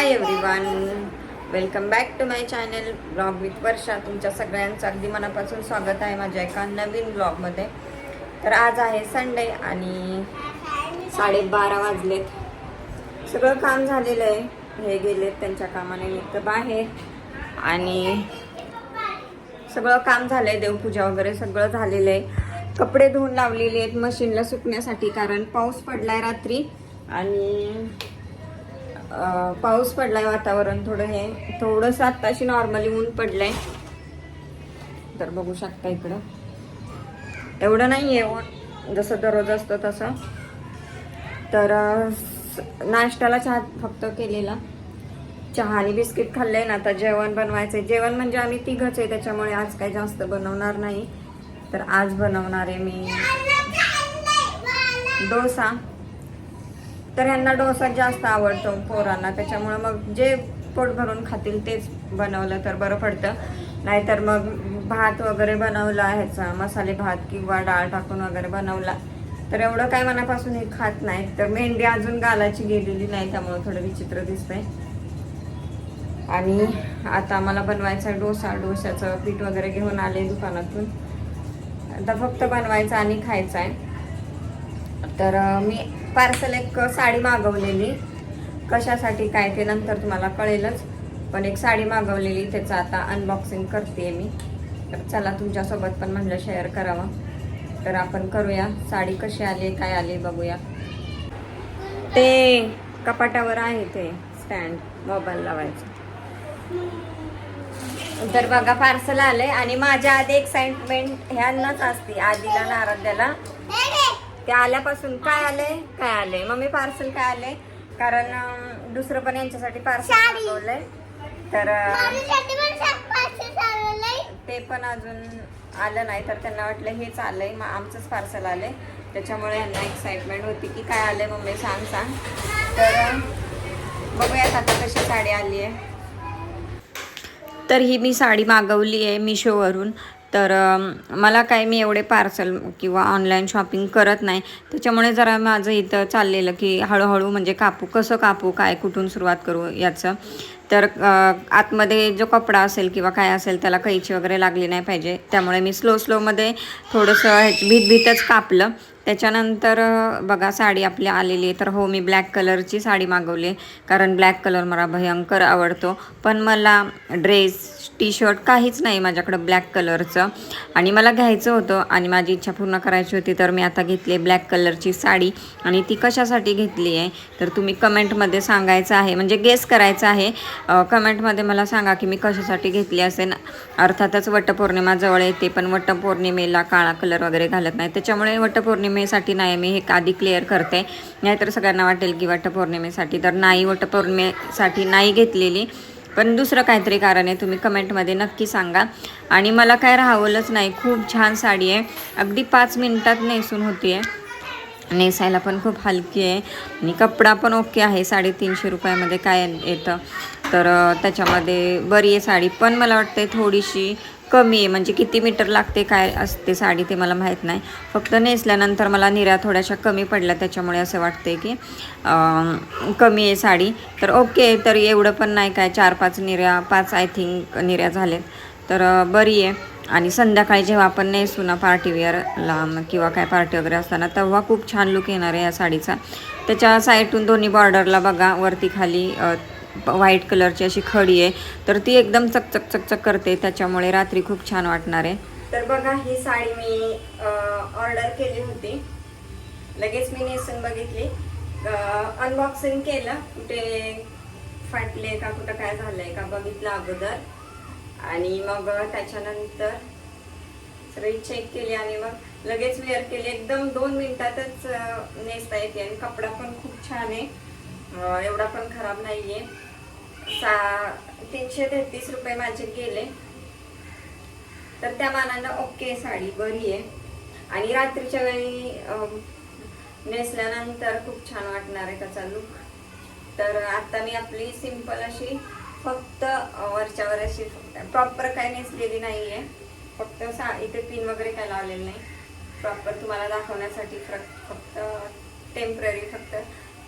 Hi everyone welcome back to my channel blog with Varsha तुमच्या सगळ्यांचं अगदी मनापासून स्वागत आहे माझ्या एका नवीन ब्लॉगमध्ये तर आज आहे संडे आणि साडेबारा वाजलेत. सगळं काम झालेलं आहे. हे गेलेत त्यांच्या कामानिमित्त बाहेर. आणि सगळं काम झालं आहे देवपूजा वगैरे सगळं झालेलं आहे. कपडे धुवून लावलेले आहेत मशीनला सुकण्यासाठी कारण पाऊस पडला आहे रात्री. आणि पाऊस पडलाय वातावरण थोडं हे. थोडंसं आत्ताशी नॉर्मली ऊन पडलंय. तर बघू शकता इकडं. एवढं नाही आहे ऊन. जसं दररोज असतं तसं. तर नाश्त्याला चहा फक्त केलेला. चहा आणि बिस्किट खाल्लंय ना आता जेवण बनवायचंय. जेवण म्हणजे आम्ही तिघच आहे त्याच्यामुळे आज काही जास्त बनवणार नाही. तर आज बनवणार आहे मी डोसा. तर ह्यांना डोसा जास्त आवडतो पोरांना. त्याच्यामुळं मग जे पोट भरून खातील तेच बनवलं तर बरं पडतं. नाहीतर मग भात वगैरे बनवला ह्याचा मसाले भात किंवा डाळ टाकून वगैरे बनवला. तर एवढं काय मनापासून हे खात नाही तर मेहंदी अजून गालाची गेलेली नाही त्यामुळं थोडं विचित्र दिसतंय. आणि आता मला बनवायचा डोसा. डोशाचं पीठ वगैरे घेऊन आले दुकानातून. आता फक्त बनवायचं आणि खायचं आहे. तर मी पार्सल एक साडी मागवलेली. कशासाठी काय ते नंतर तुम्हाला कळेलच. पण एक साडी मागवलेली त्याचं आता अनबॉक्सिंग करते मी. तर चला तुमच्यासोबत पण म्हणलं शेअर करावं. तर आपण करूया साडी कशी आली काय आली बघूया. ते कपाटावर आहे ते स्टँड मोबाईल लावायचं. तर बघा पार्सल आले आणि माझ्या आधी एक्साइटमेंट ह्यांनाच असते आधीला नारद्याला ते आल्यापासून काय आलंय? काय आलंय? मम्मी पार्सल काय आलंय? कारण अं, दुसरं पण यांच्यासाठी पार्सल साडी. मागवलंय तर अं, माझ्यासाठी पण सातपाचशे चालवलंय. ते पण अजून आलं नाही तर त्यांना वाटलं हेच आलंय. मग आमचंच पार्सल आलंय. त्याच्यामुळे यांना एक्साइटमेंट होती की काय आलंय मम्मी सांग सांग. तर अं, बघूयात आता कशी साडी आली आहे तर ही मी साडी मागवली आहे मिशोवरून. तर मला काय मी एवढे पार्सल किंवा ऑनलाईन शॉपिंग करत नाही. त्याच्यामुळे जरा माझं इथं चाललेलं की हळूहळू म्हणजे कापू कसं कापू काय कुठून सुरुवात करू याचं. तर आतमध्ये जो कपडा असेल किंवा काय असेल त्याला कैची वगैरे लागली नाही पाहिजे. त्यामुळे मी स्लो स्लोमध्ये थोडंसं हे- कापलं. त्याच्यानंतर बघा साडी आपली आलेली आहे. तर हो मी ब्लॅक कलरची साडी मागवली आहे. कारण ब्लॅक कलर मला भयंकर आवडतो. पण मला ड्रेस टी शर्ट काहीच नाही माझ्याकडं ब्लॅक कलरचं. आणि मला घ्यायचं होतं आणि माझी इच्छा पूर्ण करायची होती. तर मी आता घेतली आहे ब्लॅक कलरची साडी. आणि ती कशासाठी घेतली आहे? तर तुम्ही कमेंटमध्ये सांगायचं आहे. म्हणजे गेस करायचं आहे. कमेंटमध्ये मला सांगा की मी कशासाठी घेतली असेल. अर्थातच वटपौर्णिमा जवळ येते पण वटपौर्णिमेला काळा कलर वगैरे घालत नाही. त्याच्यामुळे वटपौर्णिमेसाठी नाही मी हे आधी क्लिअर करते. नाहीतर सगळ्यांना वाटेल की वटपौर्णिमेसाठी. तर नाही वटपौर्णिमेसाठी नाही घेतलेली. पण दुसरं काहीतरी कारण आहे तुम्ही कमेंटमध्ये नक्की सांगा. आणि मला काय राहावलंच नाही खूप छान साडी आहे. अगदी पाच मिनटात नेसून होती आहे नेसायला पण खूप हलकी आहे. आणि कपडा पण ओके आहे साडेतीनशे रुपयामध्ये काय येतं. तर त्याच्यामध्ये बरी आहे साडी. पण मला वाटते थोडीशी कमी आहे. म्हणजे किती मीटर लागते काय असते साडी ते मला माहीत नाही. फक्त नेसल्यानंतर मला निऱ्या थोड्याशा कमी पडल्या. त्याच्यामुळे असं वाटते की कमी आहे साडी. तर ओके तर एवढं पण नाही. काय चार पाच निऱ्या पाच आय थिंक निऱ्या झाल्यात तर बरी आहे. आणि संध्याकाळी जेव्हा आपण नेसू ना पार्टीवेअरला किंवा काय पार्टी वगैरे असताना तेव्हा खूप छान लुक येणार आहे या साडीचा. त्याच्या साईडून दोन्ही बॉर्डरला बघा. वरती खाली व्हाईट कलरची अशी खडी आहे तर ती एकदम चकचक चकचक करते त्याच्यामुळे रात्री खूप छान वाटणार आहे. तर बघा ही साडी मी ऑर्डर केली होती. लगेच मी नेसून बघितली. अनबॉक्सिंग केलं. कुठे फाटले का कुठं काय झालंय का बघितलं अगोदर. आणि मग त्याच्यानंतर सगळी चेक केली आणि मग लगेच वेअर केली. एकदम दोन मिनिटातच नेसता येते आणि कपडा पण खूप छान आहे. एवढा पण खराब नाही आहे सा तीनशे तेहतीस रुपये माझे गेले. तर त्या मानानं ओके साडी बरी आहे. आणि रात्रीच्या वेळी नेसल्यानंतर खूप छान वाटणार आहे त्याचा लुक तर आता मी आपली सिंपल अशी फक्त वरच्यावर अशी प्रॉपर काय नेसलेली नाही आहे फक्त सा इथे पिन वगैरे काय लावलेलं नाही. प्रॉपर तुम्हाला दाखवण्यासाठी फक्त टेंपररी फक्त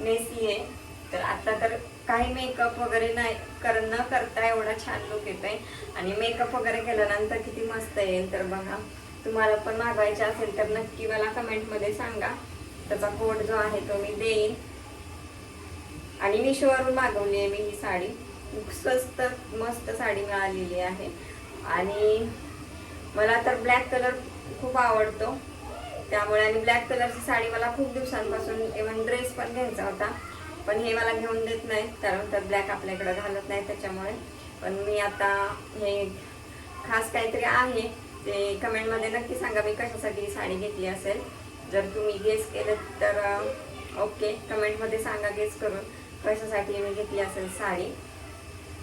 नेसली आहे तर आता तर काही मेकअप वगैरे नाही कर न करता एवढा छान लुक येत आहे आणि मेकअप वगैरे केल्यानंतर किती मस्त येईल तर बघा. तुम्हाला पण मागवायचे असेल तर नक्की मला कमेंटमध्ये सांगा. त्याचा कोड जो आहे तो मी देईन. आणि मिशोवरून मागवली आहे मी ही साडी. स्वस्त मस्त साडी मिळालेली आहे. आणि मला तर ब्लॅक कलर खूप आवडतो. त्यामुळे आणि ब्लॅक कलरची साडी मला खूप दिवसांपासून इव्हन ड्रेस पण घ्यायचा होता. पण हे मला घेऊन देत नाही कारण तर ब्लॅक आपल्याकडं घालत नाही त्याच्यामुळे. पण मी आता हे खास काहीतरी आहे ते कमेंटमध्ये नक्की सांगा मी कशासाठी साडी घेतली असेल. जर तुम्ही गेस केलं तर ओके कमेंटमध्ये सांगा गेस करून कशासाठी मी घेतली असेल साडी.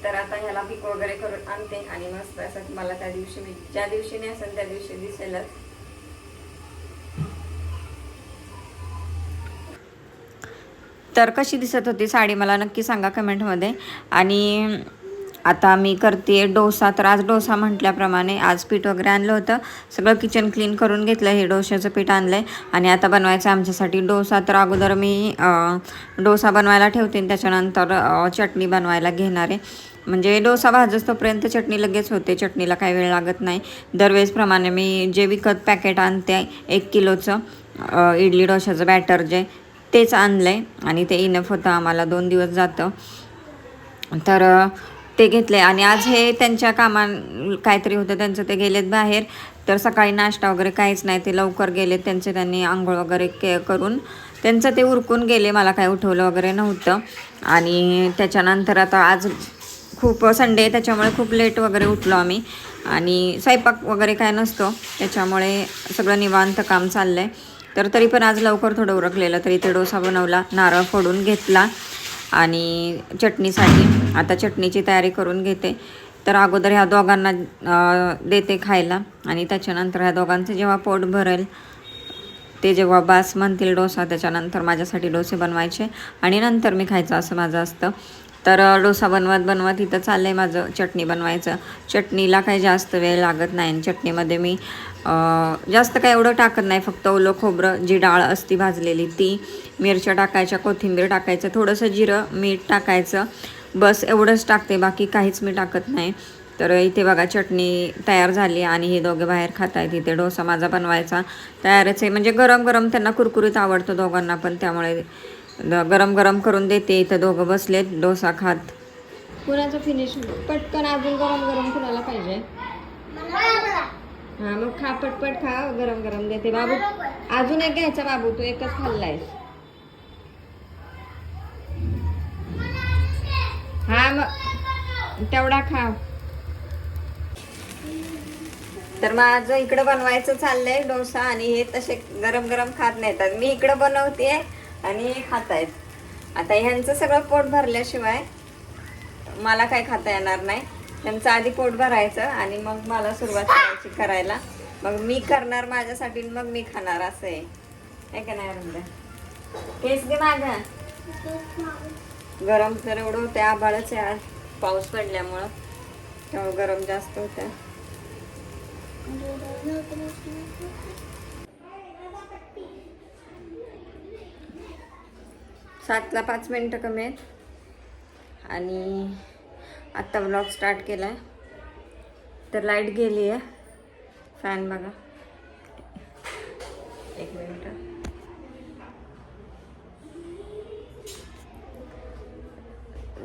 तर आता ह्याला पिक वगैरे करून आणते आणि मस्त असं मला त्या दिवशी मी ज्या दिवशी नाही असेल त्या दिवशी दिसेलच. तर कशी दिसत होती साडी मला नक्की सांगा कमेंटमध्ये. आणि आता मी करते डोसा तर आज डोसा म्हटल्याप्रमाणे आज पीठ वगैरे आणलं होतं. सगळं किचन क्लीन करून घेतलं हे डोश्याचं पीठ आणलं आहे आणि आता बनवायचं आमच्यासाठी डोसा. तर अगोदर मी डोसा बनवायला ठेवते त्याच्यानंतर चटणी बनवायला घेणार आहे. म्हणजे डोसा भाजच तोपर्यंत चटणी लगेच होते. चटणीला काही वेळ लागत नाही. दरवेळेसप्रमाणे मी जे विकत पॅकेट आणते एक किलोचं इडली डोशाचं बॅटर जे तेच आणलं आहे आणि ते इनफ होतं आम्हाला दोन दिवस जातं. तर ते घेतले आणि आज हे त्यांच्या कामा काहीतरी होतं त्यांचं ते गेलेत बाहेर. तर सकाळी नाश्ता वगैरे काहीच नाही ते लवकर गेलेत त्यांचे त्यांनी आंघोळ वगैरे के करून. त्यांचं ते उरकून गेले मला काय उठवलं वगैरे नव्हतं. आणि त्याच्यानंतर आता आज खूप संडे आहे त्याच्यामुळे खूप लेट वगैरे उठलो आम्ही. आणि स्वयंपाक वगैरे काय नसतो त्याच्यामुळे सगळं निवांत काम चाललं आहे तर तरी पण आज लवकर थोडं उरकलेलं तरी ते डोसा बनवला नारळ फोडून घेतला आणि चटणीसाठी आता चटणीची तयारी करून घेते. तर अगोदर ह्या दोघांना देते खायला आणि त्याच्यानंतर ह्या दोघांचं जेव्हा पोट भरेल ते जेव्हा बास म्हणतील डोसा त्याच्यानंतर माझ्यासाठी डोसे बनवायचे आणि नंतर मी खायचं असं माझं असतं. तर डोसा बनवत बनवत इथं चाललं आहे माझं चटणी बनवायचं. चटणीला काही जास्त वेळ लागत नाही आणि चटणीमध्ये मी जास्त काय एवढं टाकत नाही. फक्त ओलं खोबरं जी डाळ असती भाजलेली ती मिरच्या टाकायच्या कोथिंबीर टाकायचं थोडंसं जिरं मीठ टाकायचं. बस एवढंच टाकते बाकी काहीच मी टाकत नाही. तर इथे बघा चटणी तयार झाली आणि हे दोघे बाहेर खात आहेत इथे डोसा माझा बनवायचा तयारच आहे. म्हणजे गरम गरम त्यांना कुरकुरीत आवडतो दोघांना पण त्यामुळे गरम गरम करून देते. इथं दोघं बसलेत डोसा खात. कुणाचं फिनिश पटकन अजून गरम गरम कुणाला पाहिजे? हा मग खा पटपट खा गरम गरम देते. बाबू अजून एक घ्यायचा बाबू तू एकच खाल्लायस. हा मग तेवढा खा. तर माझं इकडं बनवायचं चाललंय डोसा आणि हे तसे गरम गरम खात नाहीत. मी इकडं बनवते आणि खात आहेत आता ह्यांचं सगळं पोट भरल्याशिवाय मला काय खाता येणार नाही. त्यांचं आधी पोट भरायचं आणि मग मला सुरुवात करायची करायला. मग मी करणार माझ्यासाठी मग मी खाणार असं आहे. काय का नाही अरुंदा? केस दे माझं गरम तर एवढं होतं आभाळच आहे आज. पाऊस पडल्यामुळं. त्यामुळं गरम जास्त होतं. सातला पाच मिनटं कमी आहेत. आणि आत्ता ब्लॉग स्टार्ट केला आहे तर लाइट गेली आहे. फॅन बघा. एक मिनटं.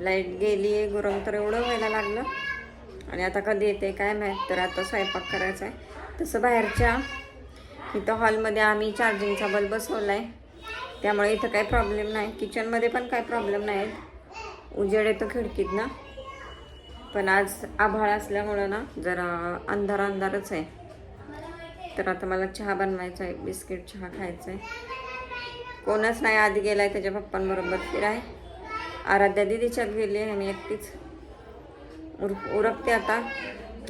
लाइट गेली आहे. गरम तर एवढं व्हायला लागलं. आणि आता कधी येते काय माहीत तर आता स्वयंपाक करायचा आहे तसं बाहेरच्या इथं हॉलमध्ये आम्ही चार्जिंगचा बल्ब बसवला आहे त्यामुळे इथं काही प्रॉब्लेम नाही. किचनमध्ये पण काही प्रॉब्लेम नाही उजेड येतो खिडकीत ना. पण आज आभाळ असल्यामुळं ना जरा अंधार अंधारच आहे. तर आता मला चहा बनवायचा आहे बिस्किट चहा खायचा आहे कोणच नाही आधी गेलाय त्याच्या पप्पांबरोबर फिराय. आराध्या दिदीच्यात गेली आहे मी एकटीच. उर उरकते आता.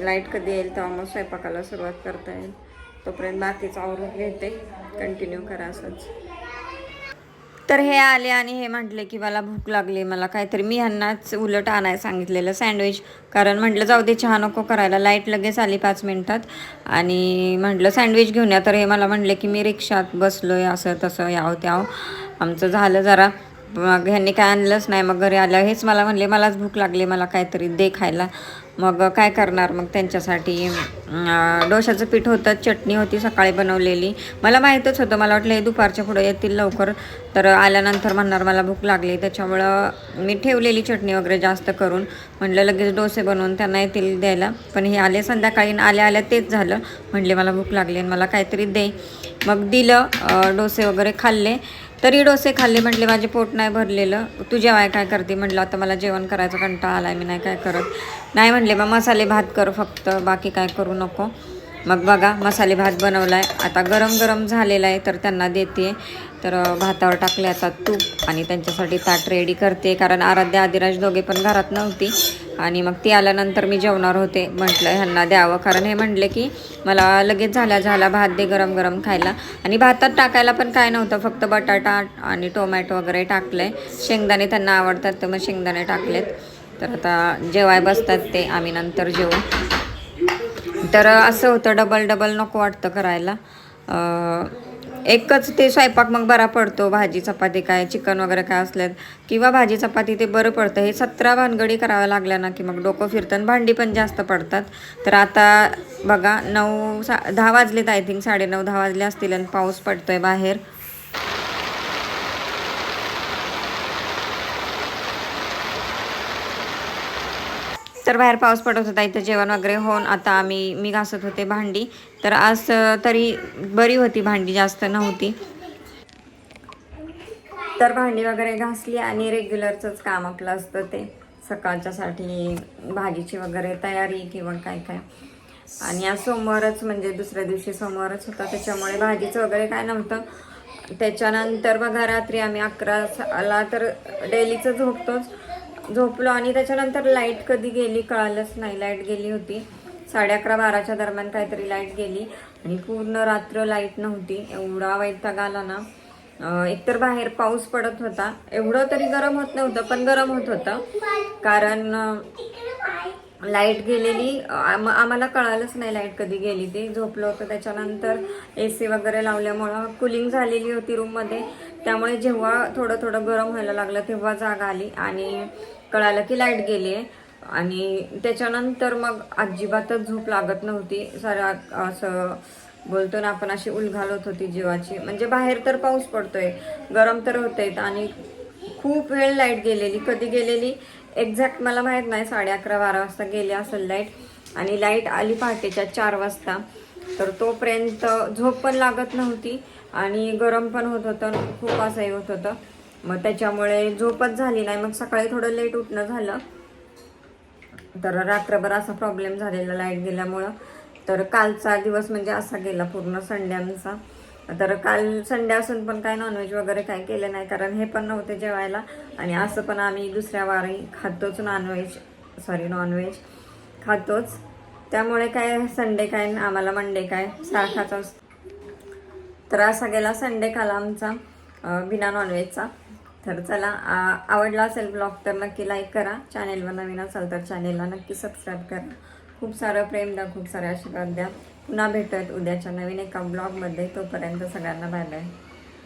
लाइट कधी येईल तेव्हा मग स्वयंपाकाला सुरुवात करता येईल. तोपर्यंत बाकीचं आवरून घेते. कंटिन्यू करा असंच. तर हे आले आणि हे म्हटले की मला भूक लागली मला काहीतरी मी ह्यांनाच उलट आणायला सांगितलेलं सँडविच. कारण म्हटलं जाऊ दे चहा नको करायला. लाइट लगेच आली पाच मिनटात आणि म्हटलं सँडविच घेऊन या. तर हे मला म्हटले की मी रिक्षात बसलो आहे असं तसं याव हो, त्याव हो. आमचं झालं जरा. मग ह्यांनी काय आणलंच नाही मग घरी आलं हेच मला म्हणले मलाच भूक लागली मला काहीतरी दे खायला. मग काय करणार? मग त्यांच्यासाठी डोशाचं पीठ होतं चटणी होती सकाळी बनवलेली. मला माहीतच होतं मला वाटलं हे दुपारच्या पुढे येतील लवकर. तर आल्यानंतर म्हणणार मला भूक लागली. त्याच्यामुळं मी ठेवलेली चटणी वगैरे जास्त करून. म्हणलं लगेच डोसे बनवून त्यांना येतील द्यायला. पण हे आले संध्याकाळी आणि आल्या आल्या तेच झालं. म्हणले मला भूक लागली आणि मला काहीतरी दे. मग दिलं डोसे वगैरे खाल्ले. तरी डोसे खाल्ले म्हटले माझे पोट नाही भरलेलं. तू जेवाय काय करते? म्हटलं आता मला जेवण करायचं कंटाळा आला मी नाही काय करत. नाही म्हणले मग मसाले भात कर फक्त बाकी काय करू नको. मग बघा मसाले भात बनवला आहे आता गरम गरम झालेला आहे तर त्यांना देते. तर भातावर टाकले आता तूप आणि त्यांच्यासाठी ताट रेडी करते. कारण आराध्या आदिराज दोघे पण घरात नव्हती. आणि मग ती आल्यानंतर मी जेवणार होते. म्हटलं ह्यांना द्यावं. कारण हे म्हणले की मला लगेच झाल्या झाला भात दे गरम गरम खायला. आणि भातात टाकायला पण काय नव्हतं. फक्त बटाटा आणि टोमॅटो वगैरे टाकले शेंगदाणे त्यांना आवडतात तर मग शेंगदाणे टाकलेत. तर आता जेवाय बसतात ते. आम्ही नंतर जेवू. तर असं होतं डबल डबल नको वाटतं करायला. एकच ते स्वयंपाक मग बरा पडतो भाजी चपाती काय चिकन वगैरे काय असल्यात. किंवा भाजी चपाती ते बरं पडतं. हे सतरा भानगडी कराव्या लागल्या ना की मग डोकं फिरतं आणि भांडी पण जास्त पडतात. तर आता बघा नऊ सा दहा वाजलेत आय थिंक साडेनऊ दहा वाजले असतील आणि पाऊस पडतो आहे बाहेर. तर बाहेर पाऊस पडत होता इथं जेवण वगैरे होऊन आता आम्ही मी घासत होते भांडी. तर आज तरी बरी होती भांडी जास्त नव्हती. तर भांडी वगैरे घासली आणि रेग्युलरचंच काम आपलं असतं ते. सकाळच्यासाठी भाजीची वगैरे तयारी किंवा काय काय. आणि आज सोमवारच म्हणजे दुसऱ्या दिवशी सोमवारच होता त्याच्यामुळे भाजीचं वगैरे काय नव्हतं. त्याच्यानंतर बघा रात्री आम्ही अकराला तर डेलीचं झोपतोच. झोपलो आणि त्याच्यानंतर लाइट कधी गेली कळालंच नाही. लाइट गेली होती. साडे अकरा बाराच्या दरम्यान काहीतरी लाइट गेली. आणि पूर्ण रात्र लाइट नव्हती. एवढा वैताग आला ना. एकतर बाहेर पाऊस पडत होता. एवढं तरी गरम होत नव्हतं पण गरम होत होतं. कारण लाइट गेलेली आम- आम्हाला कळालंच नाही लाइट कधी गेली ती. झोपलं होतं त्याच्यानंतर ए सी वगैरे लावल्यामुळं कुलिंग झालेली होती रूममध्ये त्यामुळे जेव्हा थोडं थोडं गरम व्हायला लागलं तेव्हा जाग आली आणि कळालं की लाइट गेली आहे. आणि त्याच्यानंतर मग अजिबातच झोप लागत नव्हती. सारा असं बोलतो ना आपण अशी उलघाल होत होती जीवाची. म्हणजे बाहेर तर पाऊस पडतोय गरम तर होते आणि खूप वेळ लाइट गेलेली. कधी गेलेली? एक्झॅक्ट मला माहीत नाही. साडे अकरा बारा वाजता गेली असेल लाइट. आणि लाइट आली पहाटेच्या चार वाजता. तर तोपर्यंत झोप पण लागत नव्हती आणि गरम पण होत होतं खूप असंही होत होतं. मग त्याच्यामुळे झोपच झाली नाही. मग सकाळी थोडं लेट उठणं झालं. तर रात्रभर असा प्रॉब्लेम झालेला लाइट गेल्यामुळं. तर कालचा दिवस म्हणजे असा गेला पूर्ण संड्यांचा. तर काल संडे असून पण काय नॉनव्हेज वगैरे काय केलं नाही कारण हे पण नव्हते जेवायला. आणि असं पण आम्ही दुसऱ्या वारी खातोच non veg sorry non veg खातोच. त्यामुळे काय संडे काय आम्हाला मंडे काय सारखाच असतो. तर असा गेला संडे काल आमचा बिना नॉनव्हेजचा तर चला आ- आवडला असेल ब्लॉग तर नक्की लाईक करा. चॅनेलवर नवीन असाल तर चॅनेलला नक्की सबस्क्राईब करा. खूप सारं प्रेम द्या खूप सारे आशीर्वाद द्या. पुन्हा भेटत उद्याच्या नवीन एका ब्लॉगमध्ये तोपर्यंत सगळ्यांना बाय बाय